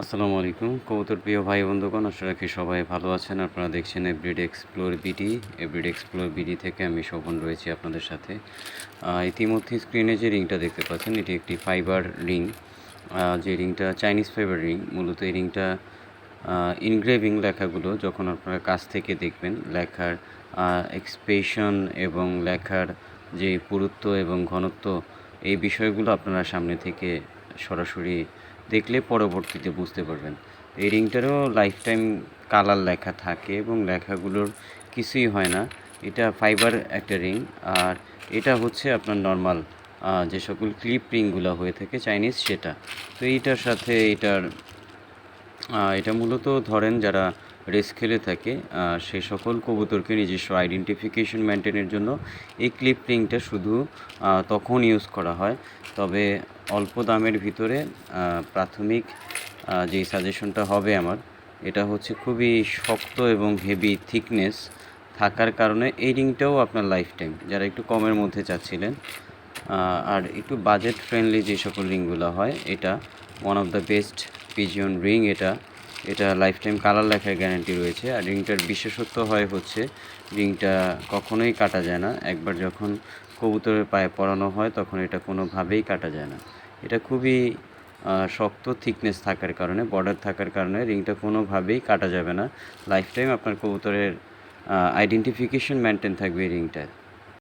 আসসালামু আলাইকুম। কবুতর প্রিয় ভাই বন্ধুগণ, আশা রাখি সবাই ভালো আছেন। আপনারা দেখছেন everyday explore BD everyday explore BD থেকে আমি শোভন রয়েছি আপনাদের সাথে। ইতিমধ্যে স্ক্রিনে যে রিংটা দেখতে পাচ্ছেন, এটি একটি ফাইবার রিং যে রিংটা চাইনিজ ফাইবার রিং মূলত এই রিংটা ইনগ্রেভিং লেখাগুলো যখন আপনারা কাছ থেকে দেখবেন, লেখার এক্সপ্রেশন এবং লেখার যে পুরুত্ব এবং ঘনত্ব, এই বিষয়গুলো আপনারা সামনে থেকে সরাসরি দেখলে পরবর্তীতে বুঝতে পারবেন। এই রিংটারও লাইফ টাইম কালার লেখা থাকে এবং লেখাগুলোর কিছুই হয় না। এটা ফাইবার একটা রিং আর এটা হচ্ছে আপনার নর্মাল যে সকল ক্লিপ রিংগুলো হয়ে থাকে চাইনিজ সেটা। তো এইটার সাথে এটার এটা মূলত ধরেন যারা রেস খেলে থাকে। সেই সকল কবুতরকে নিজস্ব আইডেন্টিফিকেশন মেনটেনের জন্য এই ক্লিপ রিংটা শুধু তখন ইউজ করা হয়। তবে অল্প দামের ভিতরে প্রাথমিক যেই সাজেশনটা হবে আমার, এটা হচ্ছে খুবই শক্ত এবং হেভি থিকনেস থাকার কারণে এই রিংটাও আপনার লাইফ টাইম যারা একটু কমের মধ্যে চাচ্ছিলেন আর একটু বাজেট ফ্রেন্ডলি যে সকল রিংগুলো হয়, এটা one of the best pigeon ring এটা এটা লাইফ টাইম কালার লেখার গ্যারান্টি রয়েছে। আর রিংটার বিশেষত্ব হয় হচ্ছে রিংটা কখনোই কাটা যায় না। একবার যখন কবুতরের পায়ে পরানো হয়, তখন এটা কোনোভাবেই কাটা যায় না। এটা খুবই শক্ত থিকনেস থাকার কারণে বর্ডার থাকার কারণে রিংটা কোনোভাবেই কাটা যাবে না। লাইফ টাইম আপনার কবুতরের আইডেন্টিফিকেশন মেনটেন থাকবে এই রিংটায়